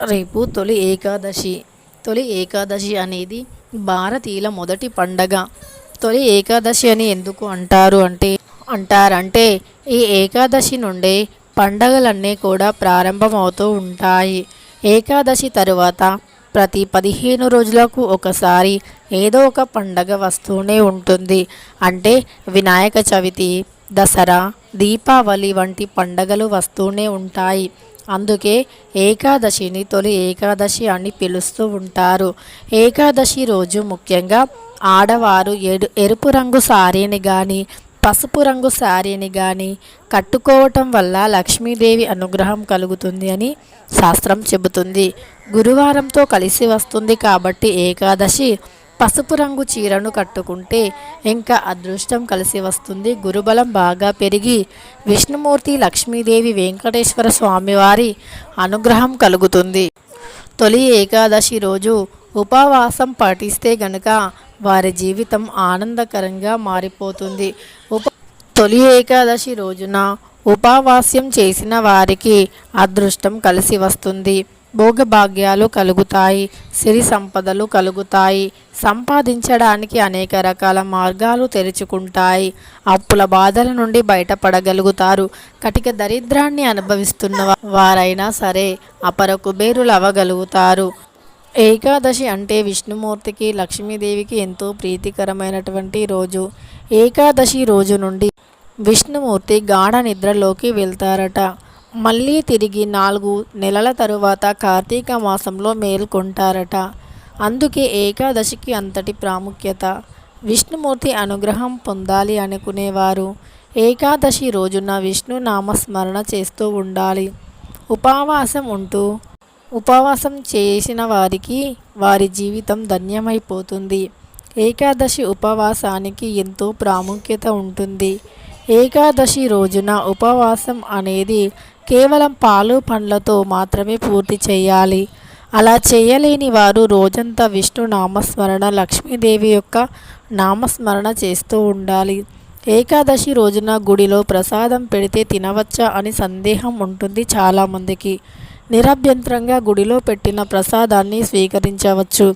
రేపు తొలి ఏకాదశి. తొలి ఏకాదశి అనేది భారతీయుల మొదటి పండగ. తొలి ఏకాదశి అని ఎందుకు అంటారు అంటే అంటారంటే ఈ ఏకాదశి నుండే పండగలన్నీ కూడా ప్రారంభమవుతూ ఉంటాయి. ఏకాదశి తరువాత ప్రతి పదిహేను రోజులకు ఒకసారి ఏదో ఒక పండగ వస్తూనే ఉంటుంది. అంటే వినాయక చవితి దసరా దీపావళి వంటి పండగలు వస్తూనే ఉంటాయి. అందుకే ఏకాదశిని తొలి ఏకాదశి అని పిలుస్తూ ఉంటారు. ఏకాదశి రోజు ముఖ్యంగా ఆడవారు ఎడు ఎరుపు రంగు సారీని కానీ పసుపు రంగు శారీని కానీ కట్టుకోవటం వల్ల లక్ష్మీదేవి అనుగ్రహం కలుగుతుంది అని శాస్త్రం చెబుతుంది. గురువారంతో కలిసి వస్తుంది కాబట్టి ఏకాదశి పసుపు రంగు చీరను కట్టుకుంటే ఇంకా అదృష్టం కలిసి వస్తుంది. గురుబలం బాగా పెరిగి విష్ణుమూర్తి లక్ష్మీదేవి వెంకటేశ్వర స్వామివారి అనుగ్రహం కలుగుతుంది. తొలి ఏకాదశి రోజు ఉపవాసం పాటిస్తే గనుక వారి జీవితం ఆనందకరంగా మారిపోతుంది. ఉప తొలి ఏకాదశి రోజున ఉపవాస్యం చేసిన వారికి అదృష్టం కలిసి వస్తుంది. భోగభాగ్యాలు కలుగుతాయి సిరి సంపదలు కలుగుతాయి. సంపాదించడానికి అనేక రకాల మార్గాలు తెరుచుకుంటాయి. అప్పుల బాధల నుండి బయటపడగలుగుతారు. కటిక దరిద్రాన్ని అనుభవిస్తున్న వారైనా సరే అపర కుబేరులు అవ్వగలుగుతారు ఏకాదశి అంటే విష్ణుమూర్తికి లక్ష్మీదేవికి ఎంతో ప్రీతికరమైనటువంటి రోజు. ఏకాదశి రోజు నుండి విష్ణుమూర్తి గాఢ నిద్రలోకి వెళ్తారట. మళ్ళీ తిరిగి నాలుగు నెలల తరువాత కార్తీక మాసంలో మేల్కొంటారట. అందుకే ఏకాదశికి అంతటి ప్రాముఖ్యత. విష్ణుమూర్తి అనుగ్రహం పొందాలి అనుకునేవారు. ఏకాదశి రోజున విష్ణు నామస్మరణ చేస్తూ ఉండాలి. ఉపవాసం ఉంటూ ఉపవాసం చేసిన వారికి వారి జీవితం ధన్యమైపోతుంది. ఏకాదశి ఉపవాసానికి ఎంతో ప్రాముఖ్యత ఉంటుంది. ఏకాదశి రోజున ఉపవాసం అనేది కేవలం పాలు పండ్లతో మాత్రమే పూర్తి చేయాలి. అలా చేయలేని వారు రోజంతా విష్ణు నామస్మరణ లక్ష్మీదేవి యొక్క నామస్మరణ చేస్తూ ఉండాలి. ఏకాదశి రోజున గుడిలో ప్రసాదం పెడితే తినవచ్చా అని సందేహం ఉంటుంది చాలామందికి నిరభ్యంతరంగా గుడిలో పెట్టిన ప్రసాదాన్ని స్వీకరించవచ్చు.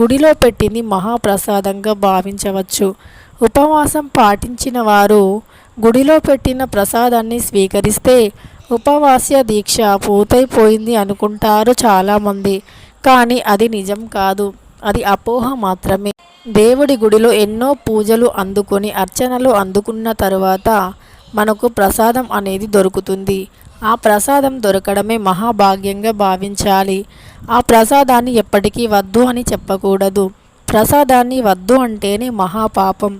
గుడిలో పెట్టింది మహాప్రసాదంగా భావించవచ్చు. ఉపవాసం పాటించిన వారు గుడిలో పెట్టిన ప్రసాదాన్ని స్వీకరిస్తే ఉపవాస్య దీక్ష పూర్తయిపోయింది అనుకుంటారు చాలామంది. కానీ అది నిజం కాదు. అది అపోహ మాత్రమే. దేవుడి గుడిలో ఎన్నో పూజలు అందుకొని అర్చనలు అందుకున్న తరువాత మనకు ప్రసాదం అనేది దొరుకుతుంది. ఆ ప్రసాదం దొరకడమే మహాభాగ్యంగా భావించాలి. ఆ ప్రసాదాన్ని ఎప్పటికీ వద్దు అని చెప్పకూడదు. ప్రసాదాన్ని వద్దు అంటేనే మహాపాపం.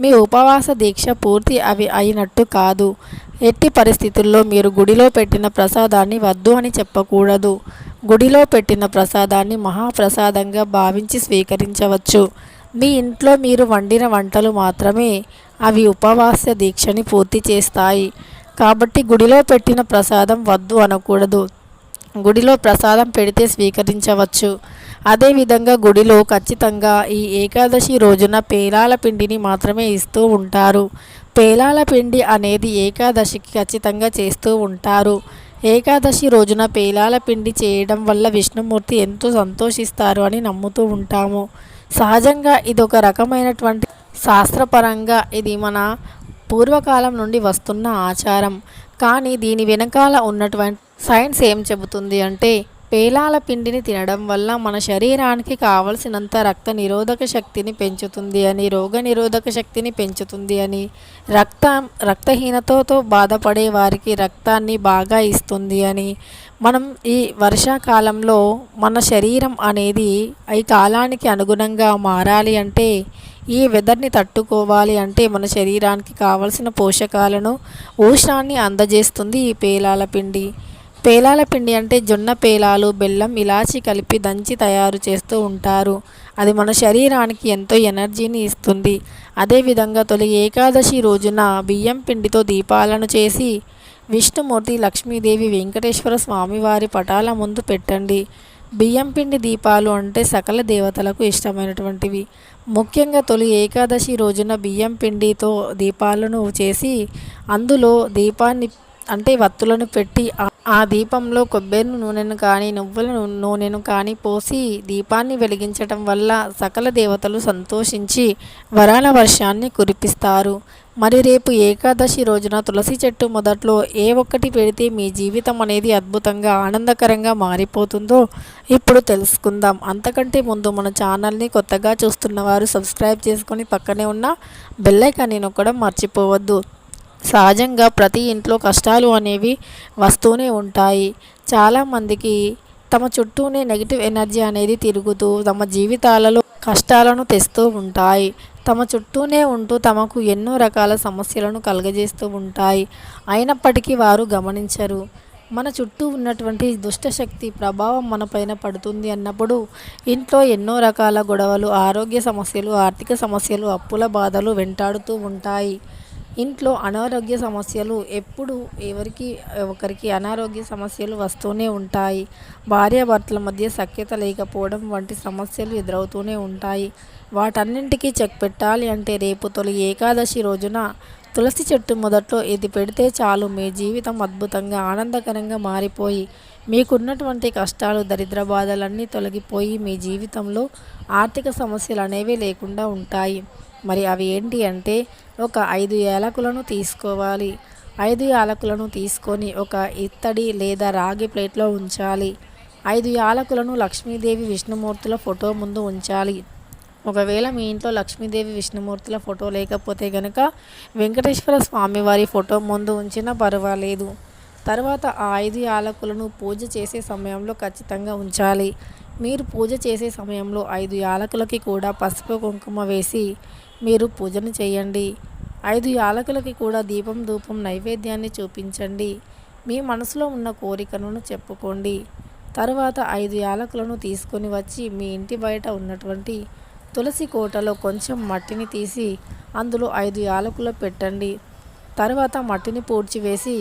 మీ ఉపవాస దీక్ష పూర్తి అవి అయినట్టు కాదు. ఎట్టి పరిస్థితుల్లో మీరు గుడిలో పెట్టిన ప్రసాదాన్ని వద్దు అని చెప్పకూడదు. గుడిలో పెట్టిన ప్రసాదాన్ని మహాప్రసాదంగా భావించి స్వీకరించవచ్చు. మీ ఇంట్లో మీరు వండిన వంటలు మాత్రమే అవి ఉపవాస దీక్షని పూర్తి చేస్తాయి. కాబట్టి గుడిలో పెట్టిన ప్రసాదం వద్దు అనకూడదు. గుడిలో ప్రసాదం పెడితే స్వీకరించవచ్చు. అదేవిధంగా గుడిలో ఖచ్చితంగా ఈ ఏకాదశి రోజున పేలాల పిండిని మాత్రమే ఇస్తూ ఉంటారు. పేలాల పిండి అనేది ఏకాదశికి ఖచ్చితంగా చేస్తూ ఉంటారు. ఏకాదశి రోజున పేలాల పిండి చేయడం వల్ల విష్ణుమూర్తి ఎంతో సంతోషిస్తారు అని నమ్ముతూ ఉంటాము. సహజంగా ఇది ఒక రకమైనటువంటి శాస్త్రపరంగా ఇది మన పూర్వకాలం నుండి వస్తున్న ఆచారం. కానీ దీని వెనకాల ఉన్నటువంటి సైన్స్ ఏం చెబుతుంది అంటే పేలాల పిండిని తినడం వల్ల మన శరీరానికి కావలసినంత రక్త నిరోధక శక్తిని పెంచుతుంది అని రోగ నిరోధక శక్తిని పెంచుతుంది అని రక్త రక్తహీనతతో బాధపడే వారికి రక్తాన్ని బాగా ఇస్తుంది అని. మనం ఈ వర్షాకాలంలో మన శరీరం అనేది ఈ కాలానికి అనుగుణంగా మారాలి అంటే ఈ వెదర్ని తట్టుకోవాలి అంటే మన శరీరానికి కావలసిన పోషకాలను ఊషాన్ని అందజేస్తుంది ఈ పేలాల పిండి. పేలాల పిండి అంటే జొన్న పేలాలు బెల్లం ఇలాచి కలిపి దంచి తయారు చేస్తూ ఉంటారు. అది మన శరీరానికి ఎంతో ఎనర్జీని ఇస్తుంది. అదేవిధంగా తొలి ఏకాదశి రోజున బియ్యం పిండితో దీపాలను చేసి విష్ణుమూర్తి లక్ష్మీదేవి వెంకటేశ్వర స్వామివారి పటాల ముందు పెట్టండి. బియ్యం పిండి దీపాలు అంటే సకల దేవతలకు ఇష్టమైనటువంటివి. ముఖ్యంగా తొలి ఏకాదశి రోజున బియ్యం పిండితో దీపాలను చేసి అందులో దీపాన్ని అంటే వత్తులను పెట్టి ఆ ఆ దీపంలో కొబ్బరి నూనెను కానీ నువ్వుల నూనెను కానీ పోసి దీపాన్ని వెలిగించటం వల్ల సకల దేవతలు సంతోషించి వరాల వర్షాన్ని కురిపిస్తారు. మరి రేపు ఏకాదశి రోజున తులసి చెట్టు మొదట్లో ఏ ఒక్కటి పెడితే మీ జీవితం అనేది అద్భుతంగా ఆనందకరంగా మారిపోతుందో ఇప్పుడు తెలుసుకుందాం. అంతకంటే ముందు మన ఛానల్ని కొత్తగా చూస్తున్న వారు సబ్స్క్రైబ్ చేసుకొని పక్కనే ఉన్న బెల్లైకాన్ని నొక్కడం మర్చిపోవద్దు. సహజంగా ప్రతి ఇంట్లో కష్టాలు అనేవి వస్తూనే ఉంటాయి. చాలామందికి తమ చుట్టూనే నెగిటివ్ ఎనర్జీ అనేది తిరుగుతూ తమ జీవితాలలో కష్టాలను తెస్తూ ఉంటాయి. తమ చుట్టూనే ఉంటూ తమకు ఎన్నో రకాల సమస్యలను కలుగజేస్తూ ఉంటాయి. అయినప్పటికీ వారు గమనించరు. మన చుట్టూ ఉన్నటువంటి దుష్టశక్తి ప్రభావం మనపైన పడుతుంది అన్నప్పుడు ఇంట్లో ఎన్నో రకాల గొడవలు ఆరోగ్య సమస్యలు ఆర్థిక సమస్యలు అప్పుల బాధలు వెంటాడుతూ ఉంటాయి. ఇంట్లో అనారోగ్య సమస్యలు ఎప్పుడు ఎవరికి ఒకరికి అనారోగ్య సమస్యలు వస్తూనే ఉంటాయి. భార్యాభర్తల మధ్య సఖ్యత లేకపోవడం వంటి సమస్యలు ఎదురవుతూనే ఉంటాయి. వాటన్నింటికీ చెక్ పెట్టాలి అంటే రేపు తొలి ఏకాదశి రోజున తులసి చెట్టు మొదట్లో ఇది పెడితే చాలు మీ జీవితం అద్భుతంగా ఆనందకరంగా మారిపోయి మీకున్నటువంటి కష్టాలు దరిద్ర బాధలన్నీ తొలగిపోయి మీ జీవితంలో ఆర్థిక సమస్యలు అనేవి లేకుండా ఉంటాయి. మరి అవి ఏంటి అంటే ఒక ఐదు యాలకులను తీసుకోవాలి. ఐదు యాలకులను తీసుకొని ఒక ఇత్తడి లేదా రాగి ప్లేట్లో ఉంచాలి. ఐదు యాలకులను లక్ష్మీదేవి విష్ణుమూర్తుల ఫోటో ముందు ఉంచాలి. ఒకవేళ మీ ఇంట్లో లక్ష్మీదేవి విష్ణుమూర్తుల ఫోటో లేకపోతే కనుక వెంకటేశ్వర స్వామి వారి ఫోటో ముందు ఉంచినా పర్వాలేదు. తర్వాత ఆ ఐదు యాలకులను పూజ చేసే సమయంలో ఖచ్చితంగా ఉంచాలి. మీరు పూజ చేసే సమయంలో ఐదు యాలకులకి కూడా పసుపు కుంకుమ వేసి మీరు పూజను చేయండి. ఐదు యాలకులకి కూడా దీపం ధూపం నైవేద్యాన్ని చూపించండి. మీ మనసులో ఉన్న కోరికలను చెప్పుకోండి. తర్వాత ఐదు యాలకులను తీసుకొని వచ్చి మీ ఇంటి బయట ఉన్నటువంటి తులసి కోటలో కొంచెం మట్టిని తీసి అందులో ఐదు యాలకులు పెట్టండి. తర్వాత మట్టిని పూడ్చివేసి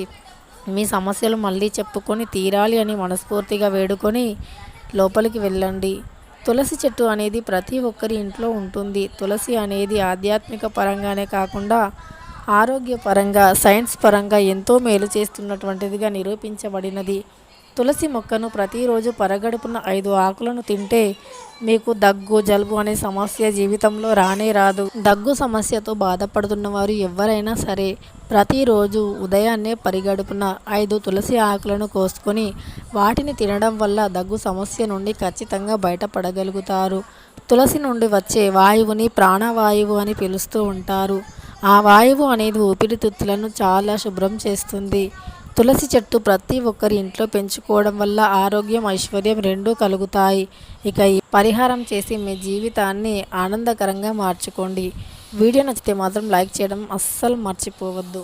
మీ సమస్యలు మళ్ళీ చెప్పుకొని తీరాలి అని మనస్ఫూర్తిగా వేడుకొని లోపలికి వెళ్ళండి. తులసి చెట్టు అనేది ప్రతి ఒక్కరి ఇంట్లో ఉంటుంది. తులసి అనేది ఆధ్యాత్మిక పరంగానే కాకుండా ఆరోగ్యపరంగా సైన్స్ పరంగా ఎంతో మేలు చేస్తున్నటువంటిదిగా నిరూపించబడినది. తులసి మొక్కను ప్రతిరోజు పరగడుపున ఐదు ఆకులను తింటే మీకు దగ్గు జలుబు అనే సమస్య జీవితంలో రానే రాదు. దగ్గు సమస్యతో బాధపడుతున్న వారు ఎవరైనా సరే ప్రతిరోజు ఉదయాన్నే పరిగడుపున ఐదు తులసి ఆకులను కోసుకొని వాటిని తినడం వల్ల దగ్గు సమస్య నుండి ఖచ్చితంగా బయటపడగలుగుతారు. తులసి నుండి వచ్చే వాయువుని ప్రాణవాయువు అని పిలుస్తూ ఉంటారు. ఆ వాయువు అనేది ఊపిరితిత్తులను చాలా శుభ్రం చేస్తుంది. తులసి చెట్టు ప్రతి ఒక్కరి ఇంట్లో పెంచుకోవడం వల్ల ఆరోగ్యం ఐశ్వర్యం రెండూ కలుగుతాయి. ఇక ఈ పరిహారం చేసి మీ జీవితాన్ని ఆనందకరంగా మార్చుకోండి. వీడియో నచ్చితే మాత్రం లైక్ చేయడం అస్సలు మర్చిపోవద్దు.